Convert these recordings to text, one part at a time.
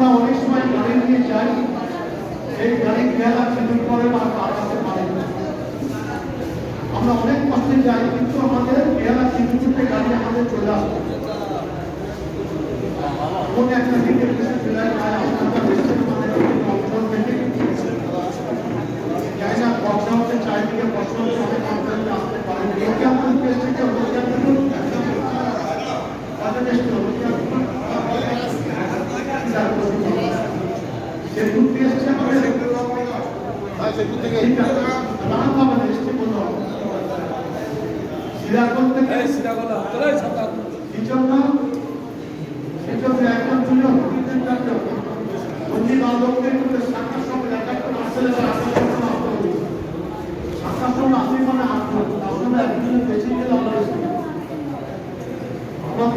আমরা অনেক সময় গাড়ি নিয়ে যাই সেই গাড়ি খেয়ালা চিনুন করে বা তার কাছে পারে না। আমরা অনেক কষ্টে যাই কিন্তু আমাদের খেয়ালা চিনুনতে গাড়ি আমাদের চলে আসে কোন একটা দিকে বেশি চলে যায় আপনারা দেখছেন আমাদের অঞ্চল থেকে যাই না খরচা হচ্ছে চারিদিকে কষ্ট হচ্ছে অনেক অঞ্চলে আসতে পারে লোকে আমাদের দেশ থেকে লোকে কিন্তু তাদের দেশ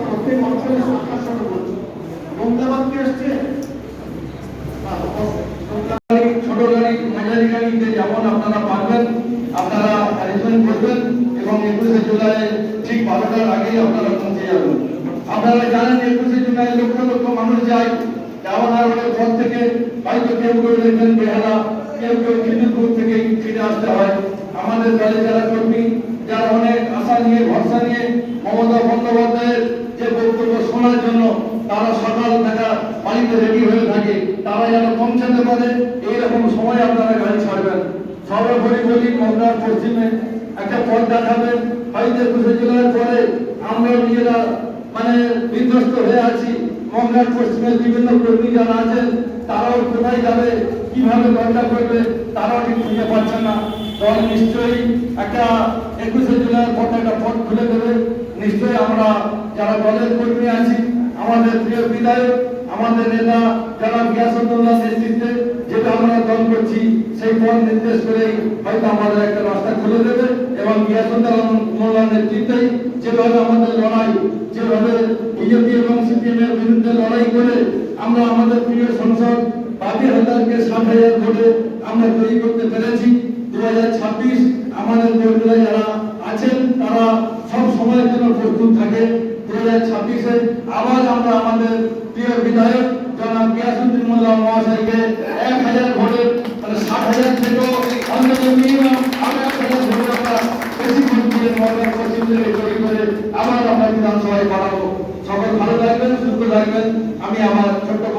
প্রত্যেক অঞ্চলে সময় বলছি মমতাবাদ কি এসছে। আমাদের কর্মী, যারা অনেক আশা নিয়ে, ভরসা নিয়ে মমতা বন্দ্যোপাধ্যায়ের যে জন্য তারা সকাল থেকে বাড়িতে রেডি হয়ে থাকে, তারা যেন পৌঁছাতে পারে, এইরকম সময় আপনারা গাড়ি ছাড়বেন। সর্বোপরি বলি মন্দার একটা পথ দেখাবেন হয়তো পরে আমরা নিজেরা মানে বিধ্বস্ত হয়ে আছি। মঙ্গার পশ্চিমের বিভিন্ন কর্মী যারা আছেন তারাও কোথায় যাবে, কীভাবে দরজা করবে, তারাও ঠিক খুঁজে পাচ্ছে না। দল নিশ্চয়ই একটা একুশে জেলার পথে একটা পথ খুলে দেবে। নিশ্চয়ই আমরা যারা দলের কর্মী আছি, আমাদের প্রিয় বিধায়ক, আমাদের নেতা যারা গিয়াসুদ্দোল্লাহ নেতৃত্বে, যেটা আমরা দল করছি, সেই পথ নির্দেশ করেই হয়তো আমাদের একটা রাস্তা খুলে দেবে এবং গিয়াসুদ্দোল্লাহ নেতৃত্বেই যেভাবে আমাদের লড়াই যেভাবে বিজেপি এবং সিপিএম এর বিরুদ্ধে লড়াই করে আমরা আমাদের প্রিয় সংসদ বাকি হাজারকে ষাট হাজার ভোটে আমরা তৈরি করতে পেরেছি। দু আমাদের কর্মীরা যারা আছেন, তারা সব সময়ের জন্য প্রস্তুত থাকে। দু হাজার ছাব্বিশে আবার আমরা আমাদের প্রিয় বিধায়ক জনাব গিয়াসুদ্দিন মোল্লা মহাশয়কে এক হাজার ভোটে মানে ষাট হাজার থেকেও অন্তত মিনিমাম এক হাজার ভোট আমরা বেশি ভোট দিয়ে মহারাজ পশ্চিম জেলায় তৈরি করে আবার আমরা বিধানসভায় বাড়াবো সকল ভালো থাকবেন সুস্থ থাকবেন আমি আমার ছোট্ট